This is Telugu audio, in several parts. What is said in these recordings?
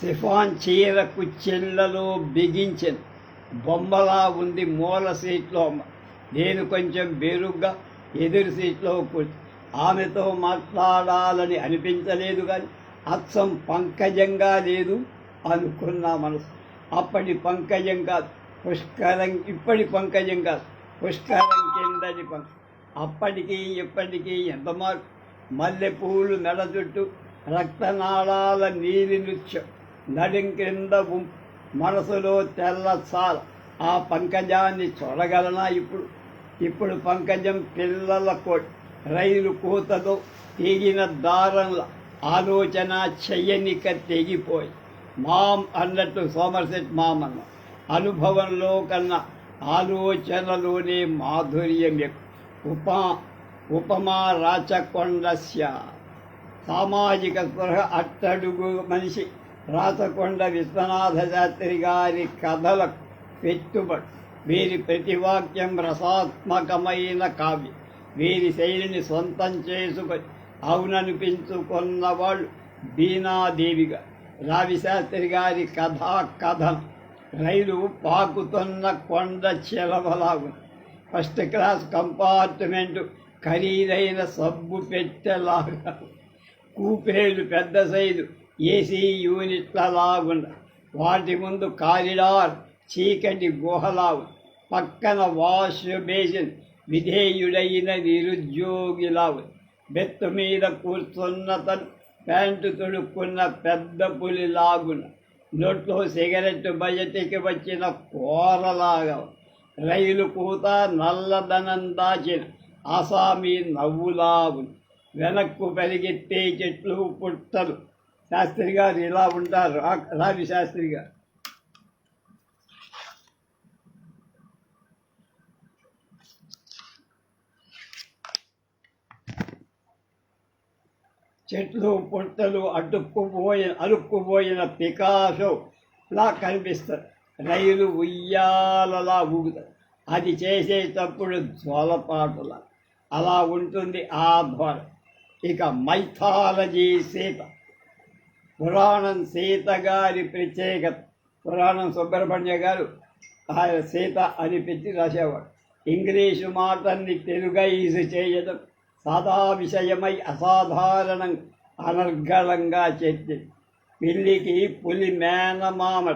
సిఫాన్ చీర చెల్లలో బిగించిన. బొమ్మలా ఉంది మూల సీట్లో నేను కొంచెం బెరుగ్గా ఎదురు సీట్లో కూర్చు. ఆమెతో మాట్లాడాలని అనిపించలేదు కానీ అచ్చం పంకజంగా లేదు అనుకున్నా మనసు. అప్పటి పంకజం కాదు పుష్కరం ఇప్పటి పంకజం కాదు పుష్కరం కిందటి పంక అప్పటికి ఇప్పటికీ ఎంత మార్పు? మల్లెపూలు మెడ చుట్టూ రక్తనాళాల నీలి నృత్యం. నడిం క్రింద మనసులో తెల్ల ఆ పంకజాన్ని చూడగలనా ఇప్పుడు? ఇప్పుడు పంకజం పిల్లల కోటి. రైలు కూతతో తెగిన దారంల ఆలోచన చెయ్యనిక తెగిపోయి. మామ్ అన్నట్టు సోమర్సెట్ మామన్న అనుభవంలో కన్నా ఆలోచనలోనే మాధుర్యం ఎక్కువ ఉపా ఉపమా రాచకొండస్య సామాజిక స్పృహ అట్టడుగు మనిషి. రాచకొండ విశ్వనాథ శాస్త్రి గారి కథల పెట్టుబడి వీరి ప్రతివాక్యం రసాత్మకమైన కావ్యం. వీరి శైలిని సొంతం చేసుకొని అవుననిపించుకున్న వాళ్ళు బీనాదేవిగా రావిశాస్త్రి గారి కథా కథం రైలు పాకుతున్న కొండ చెలవలాగు ఫస్ట్ క్లాస్ కంపార్ట్మెంటు ఖరీదైన సబ్బు పెట్టెలాగా. కూపేలు పెద్ద సైజు ఏసీ యూనిట్ల వాటి ముందు కారిడార్ చీకటి గుహలావు పక్కన వాష్ బేసిన్ విధేయుడైన నిరుద్యోగిలావు బెత్తు మీద కూర్చున్న తను ప్యాంటు తొడుక్కున్న పెద్ద పులి లాగున. నోట్లో సిగరెట్ బయటికి వచ్చిన కూరలాగా. రైలు కూత నల్లదనం దాచిన ఆసామీ నవ్వులాగు వెనక్కు పెరిగెత్తే చెట్లు పుట్టలు శాస్త్రి గారు ఇలా ఉంటారు? రావి శాస్త్రి గారు చెట్లు పుట్టలు అడ్డుక్కుపోయిన అలుక్కుపోయిన పికాసోలా కనిపిస్తారు. రైలు ఉయ్యాలలా ఊగుతారు. అది చేసేటప్పుడు జోలపాటులా అలా ఉంటుంది ఆ ధ్వర ఇక మైథాలజీ సీత పురాణం సీత గారి ప్రత్యేకత పురాణం సుబ్రహ్మణ్య గారు ఆయన సీత అని పెట్టి రాసేవాడు. ఇంగ్లీషు మాటల్ని తెలుగైజు చేయడం సాదా విషయమై అసాధారణం అనర్గళంగా చెప్పింది పిల్లికి పులి మేనమామ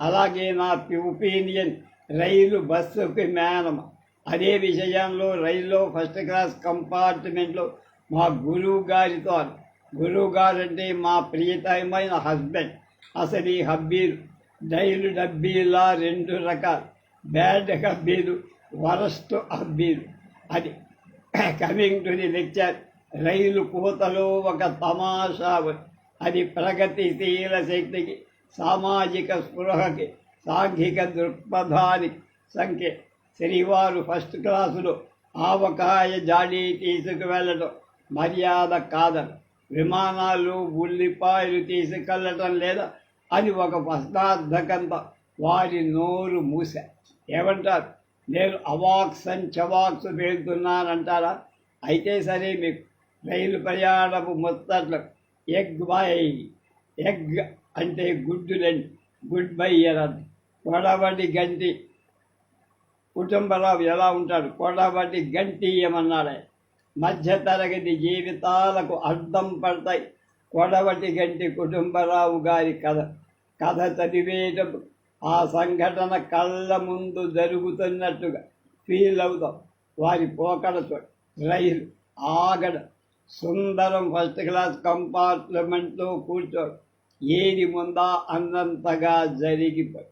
అలాగే నా ఒపీనియన్ రైలు బస్సుకి మేనమ. అదే విషయంలో రైల్లో ఫస్ట్ క్లాస్ కంపార్ట్మెంట్లో మా గురువు గారితో గురువు అంటే మా ప్రియతమైన హస్బెండ్. అసలు ఈ హబ్బీలు డైలు డబ్బీలా రెండు రకాలు. బ్యాడ్ హబ్బీలు వరస్ట్ హబ్బీలు. అది కమింగ్ టు ది లెక్చర్. రైలు కూతలో ఒక తమాషా అది ప్రగతిశీల శక్తికి సామాజిక స్పృహకి సాంఘిక దృక్పథానికి సంఖ్య. శ్రీవారు ఫస్ట్ క్లాసులో ఆవకాయ జాడీ తీసుకువెళ్ళడం మర్యాద కాదని. విమానాలు ఉల్లిపాయలు తీసుకెళ్ళటం లేదా అని ఒక ప్రశ్నార్థకంత వారి నోరు మూసా. ఏమంటారు? నేను అవాక్స్ అని చవాక్స్ వెళ్తున్నానంటారా అయితే సరే మీకు రైలు ప్రయాణపు ముచ్చట్లు ఎగ్ బై ఎగ్ అంటే గుడ్డులండి గుడ్ బై అనదు కొడబడి గంటి. కుటుంబరావు ఎలా ఉంటాడు? కొడబడి గంటి ఏమన్నాడే? మధ్యతరగతి జీవితాలకు అర్థం పడతాయి. కొడవటి గంటి కుటుంబరావు గారి కథ. కథ చదివేటప్పుడు ఆ సంఘటన కళ్ళ ముందు జరుగుతున్నట్టుగా ఫీల్ అవుతాం. వారి పోకడతో రైలు ఆగడ. సుందరం ఫస్ట్ క్లాస్ కంపార్ట్మెంట్లో కూర్చోడు. ఏది ముందా అన్నంతగా జరిగిపోయి.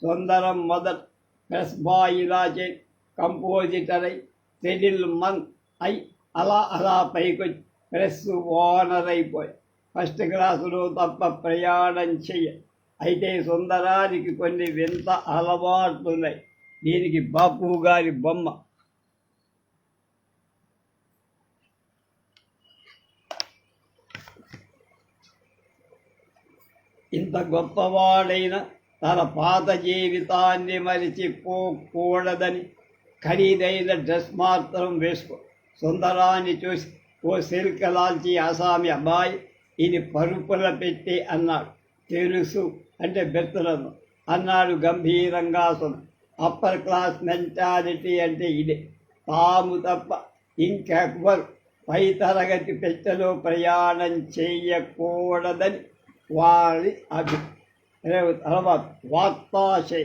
సుందరం మొదట ప్రెస్ బాయ్ ఇలా చే కంపోజిటర్ అయి సెటిల్ మన్ అయి అలా అలా పైకి ప్రెస్ ఓనర్ అయిపోయి ఫస్ట్ క్లాసులో తప్ప ప్రయాణం చెయ్య. అయితే సుందరానికి కొన్ని వింత అలవాట్లున్నాయి. దీనికి బాపు గారి బొమ్మ. ఇంత గొప్పవాడైన తన పాత జీవితాన్ని మరిచిపోకూడదని ఖరీదైన డ్రెస్ మాత్రం వేసుకో. సుందరాన్ని చూసి ఓ సిల్క్ లాల్చి ఆసామి అబ్బాయి ఇది పరుపుల పెట్టి అన్నాడు. తెలుసు అంటే బెత్తలను అన్నాడు గంభీరంగా సుమ అప్పర్ క్లాస్ మెంటాలిటీ అంటే ఇదే. తాము తప్ప ఇంకెవ్వరు పై తరగతి పెట్టెలో ప్రయాణం చేయకూడదని వారి అభి తర్వాత వార్తాశయ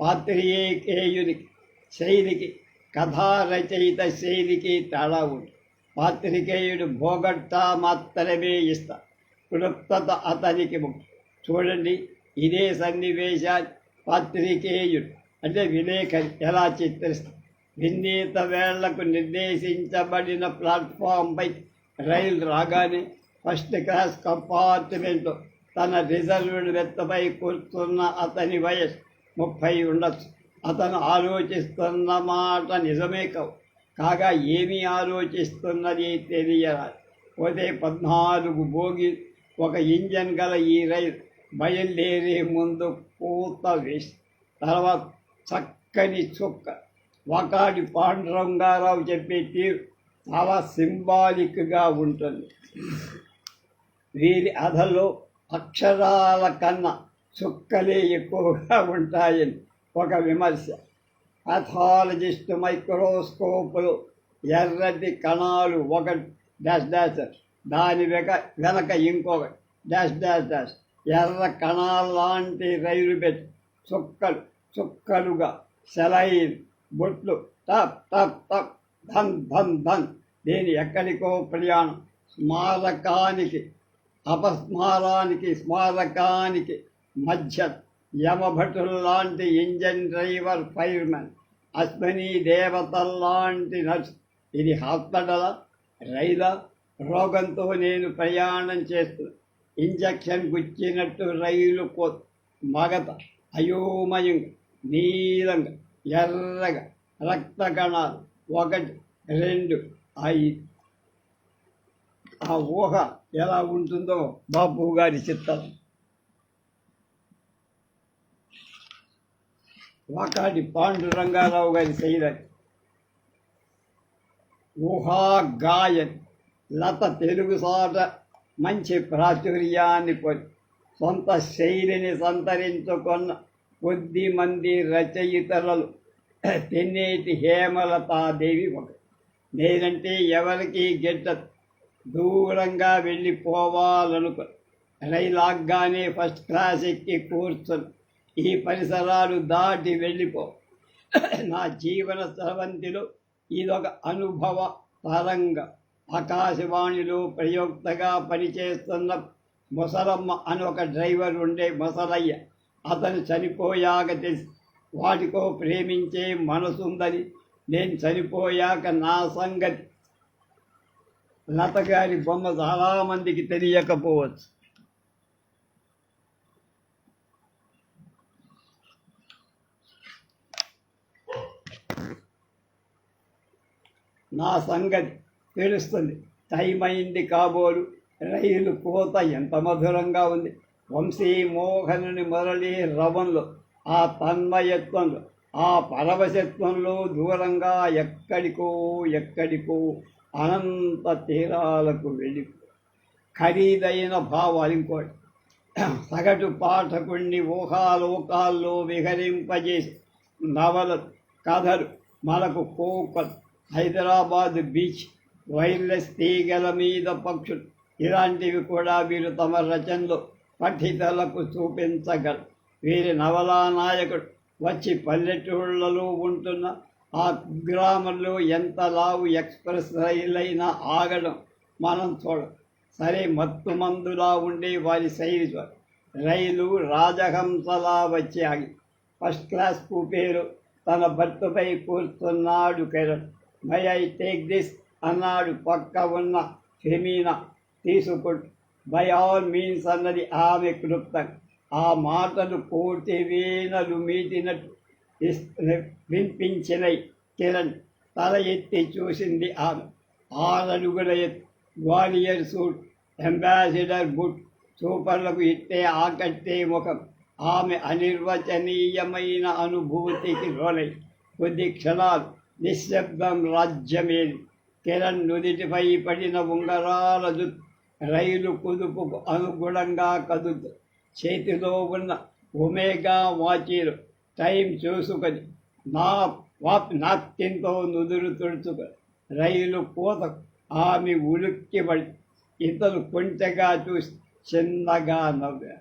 పాత్రికేయునికి శైలికి కథారచయిత శైలికి తేడా ఉంది. పాత్రికేయుడు భోగట్టా మాత్రమే ఇస్తా. క్లుప్తత అతనికి ముఖ్యం. చూడండి ఇదే సన్నివేశాన్ని పాత్రికేయుడు అంటే విలేకరి ఎలా చిత్రిస్తారు విన్నీత వేళ్ళకు నిర్దేశించబడిన ప్లాట్ఫామ్పై రైలు రాగానే ఫస్ట్ క్లాస్ కంపార్ట్మెంట్లో తన రిజర్వ్డ్ వెత్తపై కూర్చున్న అతని వయస్సు ముప్పై ఉండొచ్చు. అతను ఆలోచిస్తున్న మాట నిజమే కావు. కాగా ఏమి ఆలోచిస్తున్నది తెలియరాదు. పోతే పద్నాలుగు భోగి ఒక ఇంజన్ గల ఈ రైలు బయలుదేరే ముందు పూత వేసి తర్వాత చక్కని చుక్క. ఒకటి పాండురంగారావు చెప్పే తీరు చాలా సింబాలిక్గా ఉంటుంది. వీరి అధలో అక్షరాల కన్నా చుక్కలే ఎక్కువగా ఉంటాయని ఒక విమర్శ. పాథాలజిస్ట్ మైక్రోస్కోపులు ఎర్రటి కణాలు ఒక డాష్ డాష్ దాని వెక వెనక ఇంకొక డాష్ డాష్ డాష్ ఎర్ర కణాల లాంటి రైలు పెట్టి చుక్కలు చుక్కలుగా సెలైన్ బొట్లు టప్ టప్ టప్ ధన్ ధన్ ధన్ దీని ఎక్కడికో ప్రయాణం. స్మారకానికి అపస్మారానికి స్మారకానికి మధ్య యమభటుల్లాంటి ఇంజన్ డ్రైవర్ ఫైర్మెన్ అశ్విని దేవతల్లాంటి నర్స్. ఇది హాస్పిటల్ రైలా రోగంతో నేను ప్రయాణం చేస్తున్నా ఇంజక్షన్ గుచ్చినట్టు రైలు కో మగత అయోమయం నీలంగా ఎర్రగా రక్త కణాలు ఒకటి రెండు ఐదు. ఆ ఊహ ఎలా ఉంటుందో బాపు గారి చిత్తం వాకాటి పాండురంగారావు గారి శైలని ఊహాగాయన్ లత తెలుగు సాట మంచి ప్రాచుర్యాన్ని పొంది సొంత శైలిని సంతరించుకున్న కొద్ది మంది రచయితలు తెన్నేటి హేమలతాదేవి ఒక. నేనంటే ఎవరికి గిట్టదు దూరంగా వెళ్ళిపోవాలనుకో రైలాగ్గానే ఫస్ట్ క్లాస్ ఎక్కి కూర్చొని ఈ పరిసరాలు దాటి వెళ్ళిపో. నా జీవన స్రవంతిలో ఇదొక అనుభవ తరంగ ఆకాశవాణిలో ప్రయోక్తగా పనిచేస్తున్న ముసలమ్మ అని ఒక డ్రైవర్ ఉండే ముసలయ్య అతను చనిపోయాక తెలిసి వాటికో ప్రేమించే మనసుందని నేను చనిపోయాక నా సంగతి. లత గారి బొమ్మ చాలామందికి తెలియకపోవచ్చు. నా సంగతి తెలుస్తుంది. టైం అయింది కాబోలు రైలు కోత ఎంత మధురంగా ఉంది. వంశీ మోహనుని మురళి రవంలో ఆ తన్మయత్వంలో ఆ పరవశత్వంలో దూరంగా ఎక్కడికో ఎక్కడికో అనంత తీరాలకు వెళ్ళి ఖరీదైన భావాలు ఇంకోటి. సగటు పాఠకుణ్ణి ఊహాలోకాల్లో విహరింపజేసి నవలు కథలు మనకు కోకలు హైదరాబాద్ బీచ్ వైర్లెస్ తీగల మీద పక్షులు. ఇలాంటివి కూడా వీరు తమ రచనలు పఠితలకు చూపించగలరు వీరి నవలా నాయకుడు వచ్చి పల్లెటూళ్ళలో ఉంటున్న ఆ గ్రామంలో ఎంత లావు ఎక్స్ప్రెస్ రైలైనా ఆగడం మనం చూడం సరే మత్తు మందులా ఉండే వారి శైలి చూడ రైలు రాజహంసలా వచ్చి ఆగి ఫస్ట్ క్లాస్ కూపేరు తన భర్తపై కూర్చున్నాడు Kiran. May I take this అన్నాడు. పక్క ఉన్న ఫెమీనా తీసుకుంటూ బై ఆల్ మీన్స్ అన్నది ఆమె క్లుప్తం. ఆ మాటలు కోటి వీణలు మీటినట్టు వినిపించినై కిరణ్ తల ఎత్తి చూసింది ఆమె. ఆరడుగుల ఎత్తు. గ్వాలియర్ సూట్. Ambassador boot. సూపర్లకు ఇట్టే ఆకట్టే ముఖం. ఆమె అనిర్వచనీయమైన అనుభూతికి లోనై. కొద్ది క్షణాలు నిశ్శబ్దం రాజ్యమేది కిరణ్ నుదిటిపై పడిన ఉంగరాల రైలు కుదుపుకు అనుగుణంగా కదులు చేతిలో ఉన్న ఒమేగా వాచీలు టైం చూసుకొని నా వాప్ నాప్కిన్తో నుదురు తుడుచుకొని రైలు పూత ఆమె ఉలుక్కిబడి ఇతను కొంచెగా చూసి చిన్నగా నవ్వా.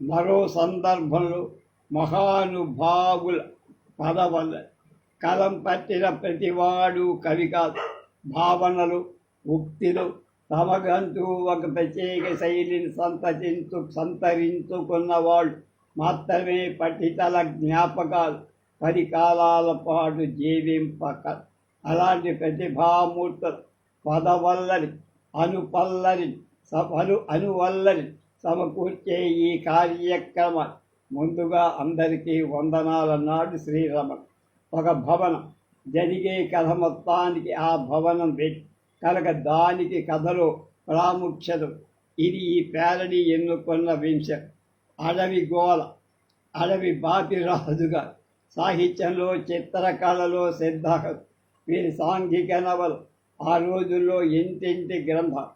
మరో సందర్భంలో మహానుభావుల పదవల్ల కలం పట్టిన ప్రతివాడు కవి కాదు. భావనలు ఉక్తిలు తమకంటూ ఒక ప్రత్యేక శైలిని సంతరించు సంతరించుకున్నవాళ్ళు మాత్రమే పఠితల జ్ఞాపకాలు. పది కాలాల పాటు జీవింపక. అలాంటి ప్రతిభామూర్తులు పదవల్లని అనుపల్లని స- అను అనువల్లని సమకూర్చే ఈ కార్యక్రమ. ముందుగా అందరికీ వందనాలన్నాడు శ్రీరమణ. ఒక భవనం. జరిగే కథ మొత్తానికి ఆ భవనం పెట్టి కనుక దానికి కథలో ప్రాముఖ్యత. ఇది ఈ పేరడి ఎన్నుకున్న వింశం. అడవి గోల. అడవి బాపిరాజుగా. సాహిత్యంలో చిత్రకళలో సిద్ధ వీరి సాంఘిక నవలు. ఆ రోజుల్లో ఇంటింటి గ్రంథం.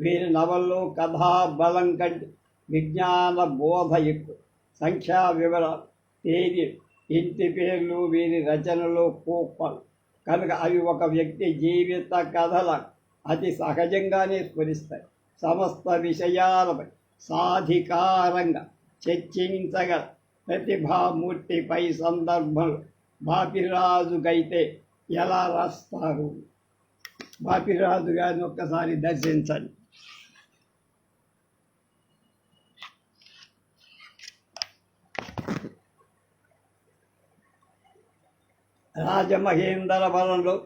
వీరి నవల్లో కథా బలం కంటే విజ్ఞాన బోధ ఎక్కువ. సంఖ్యా వివరాలు. తేదీ ఇంటి పేర్లు వీరి రచనలో కోపాలు కనుక అవి ఒక వ్యక్తి జీవిత కథల అతి సహజంగానే స్ఫురిస్తాయి. సమస్త విషయాలపై సాధికారంగా చర్చించగల ప్రతిభామూర్తిపై సందర్భంలో బాపిరాజుకైతే ఎలా రాస్తారు? బాపిరాజు గారిని ఒక్కసారి దర్శించండి. రాజమహేంద్రవరంలో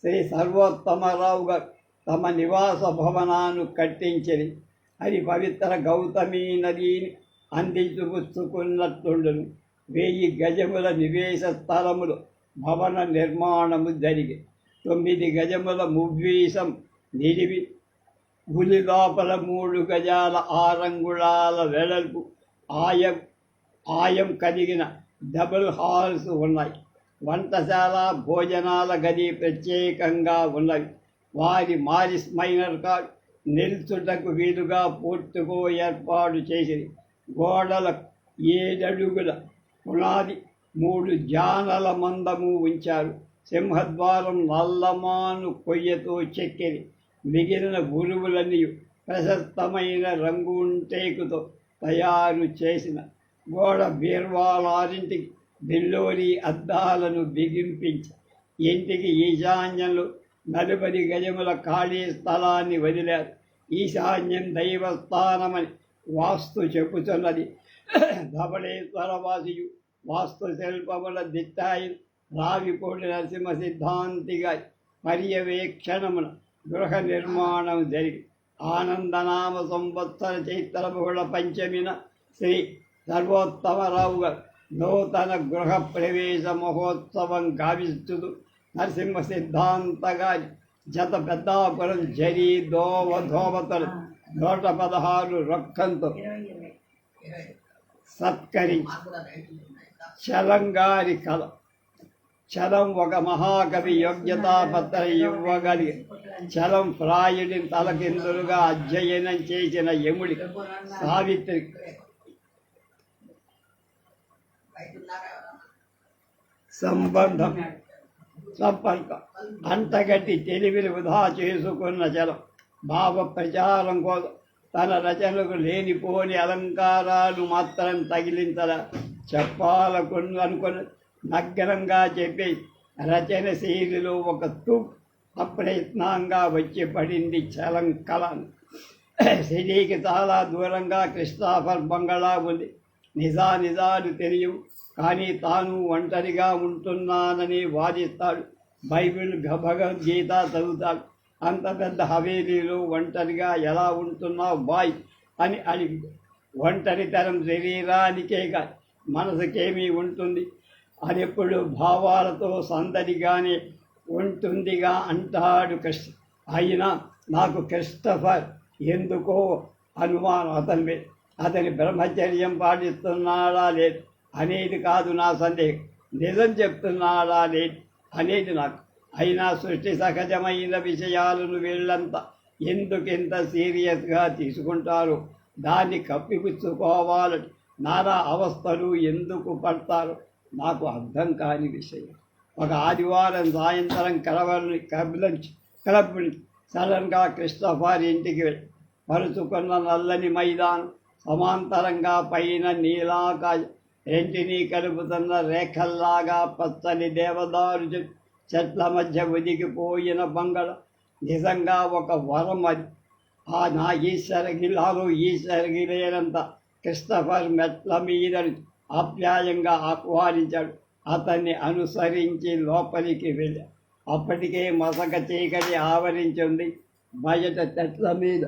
శ్రీ సర్వోత్తమరావు గారు తమ నివాస భవనాన్ని కట్టించిరి. అది పవిత్ర గౌతమీ నదిని అందించుకున్నట్టుండును వెయ్యి గజముల నివేశ స్థలములు భవన నిర్మాణము జరిగి తొమ్మిది గజముల మువ్వీసం నిలివి. గులి లోపల మూడు గజాల ఆరంగుళాల వెడల్పు ఆయం ఆయం కలిగిన డబుల్ హాల్స్ ఉన్నాయి. వంటశాల భోజనాల గది ప్రత్యేకంగా ఉన్నవి. వారి మారిస్ మైనర్ కార్డ్ నిల్చుటకు వీలుగా పూర్తిగా ఏర్పాటు చేసింది గోడల ఏడడుగుల పునాది మూడు జానల మందము ఉంచారు. సింహద్వారం నల్లమాను కొయ్యతో చెక్కిరి. మిగిలిన గురువులన్నీ ప్రశస్తమైన రంగుంటేకుతో తయారు చేసిన గోడ బీర్వాలారింటికి బిల్లోని అద్దాలను బిగింపించి. ఇంటికి ఈశాన్యంలో నలుబది గజముల ఖాళీ స్థలాన్ని వదిలారు. ఈశాన్యం దైవస్థానమని వాస్తు చెబుతున్నది. ధవళేశ్వరవాసియు వాస్తు శిల్పముల దిట్టాయి. రావికోటి నరసింహ సిద్ధాంతిగా పర్యవేక్షణమున గృహ నిర్మాణం జరిగి ఆనందనామ సంవత్సర చైత్ర బహుళ పంచమిన శ్రీ సర్వోత్తమరావు గారు నూతన గృహ ప్రవేశ మహోత్సవం గావిస్తుడు నరసింహ సిద్ధాంతగారి జత పెద్దాపురం జరి దోవ ధోవతలు నూట పదహారు రొక్కంతో సత్కరించి చలంగారి కళ. చలం ఒక మహాకవి యోగ్యతాపత్ర ఇవ్వగలిగి చలం ప్రాయుడిని తలకిందులుగా అధ్యయనం చేసిన యముడి సావిత్రి సంబంధం. సంపర్కం. అంతగట్టి తెలివిని వృధా చేసుకున్న చలం భావ ప్రచారం కోసం తన రచనలకు లేనిపోని అలంకారాలు మాత్రం తగిలింతల చెప్పాలకుని అనుకుని నగ్నంగా చెప్పి రచన శైలిలో ఒక తూ అప్రయత్నంగా వచ్చి పడింది చలం కళ సిటీకి చాలా దూరంగా క్రిస్టాఫర్ బంగళా ఉంది. నిజా నిజాలు తెలియవు. కానీ తాను ఒంటరిగా ఉంటున్నానని వాదిస్తాడు. బైబిల్ భగవద్గీత చదువుతాడు. అంత పెద్ద హవేలీలో ఒంటరిగా ఎలా ఉంటున్నావు బాయ్? అని అడిగి ఒంటరితనం శరీరానికే కాదు మనసుకేమీ ఉంటుంది? అది ఎప్పుడు భావాలతో సందడిగానే ఉంటుందిగా అంటాడు కృష్ణ అయినా నాకు క్రిస్టఫర్ ఎందుకో అనుమానం అతని మీద. అతని బ్రహ్మచర్యం పాటిస్తున్నాడా లేదు? అనేది కాదు నా సందేహం. నిజం చెప్తున్నాడా లేదు? అనేది నాకు. అయినా సృష్టి సహజమైన విషయాలను వీళ్ళంతా ఎందుకింత సీరియస్గా తీసుకుంటారో? దాన్ని కప్పిపుచ్చుకోవాలని నానా అవస్థలు ఎందుకు పడతారు? నాకు అర్థం కాని విషయం. ఒక ఆదివారం సాయంత్రం కలవని కబిలించి క్లబ్ని సడన్గా క్రిస్టఫర్ ఇంటికి వెళ్ళి పరుచుకున్న నల్లని మైదానం సమాంతరంగా పైన నీలాకాశ రెంటినీ కలుపుతున్న రేఖల్లాగా పచ్చని దేవదారు చెట్ల మధ్య ఒదిగిపోయిన బంగళ నిజంగా ఒక వరం అది. ఆ నా ఈశ్వరగిలాలు ఈశ్వరగిలేనంత క్రిస్టఫర్ మెట్ల మీద ఆప్యాయంగా ఆహ్వానించాడు. అతన్ని అనుసరించి లోపలికి వెళ్ళాడు అప్పటికే మసక చీకటి ఆవరించింది. బయట చెట్ల మీద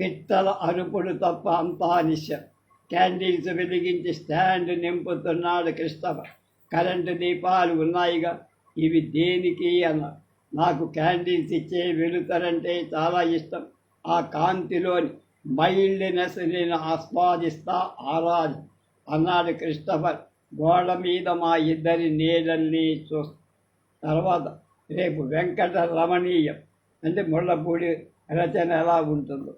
పిట్టల అరుపులు తప్ప అంతా నిశ్యం క్యాండిల్స్ వెలిగించి స్టాండ్ నింపుతున్నాడు క్రిస్టఫర్ కరెంటు దీపాలు ఉన్నాయిగా. ఇవి దేనికి అన్న నాకు క్యాండిల్స్ ఇచ్చే వెలుతరంటే చాలా ఇష్టం. ఆ కాంతిలోని మైల్డ్నెస్ నేను ఆస్వాదిస్తా ఆరాధి అన్నాడు క్రిస్టఫర్ గోడ మీద మా ఇద్దరి నీళ్ళని చూస్తా తర్వాత రేపు వెంకట రమణీయం. అంటే ముళ్ళపూడి రచన ఎలా ఉంటుందో.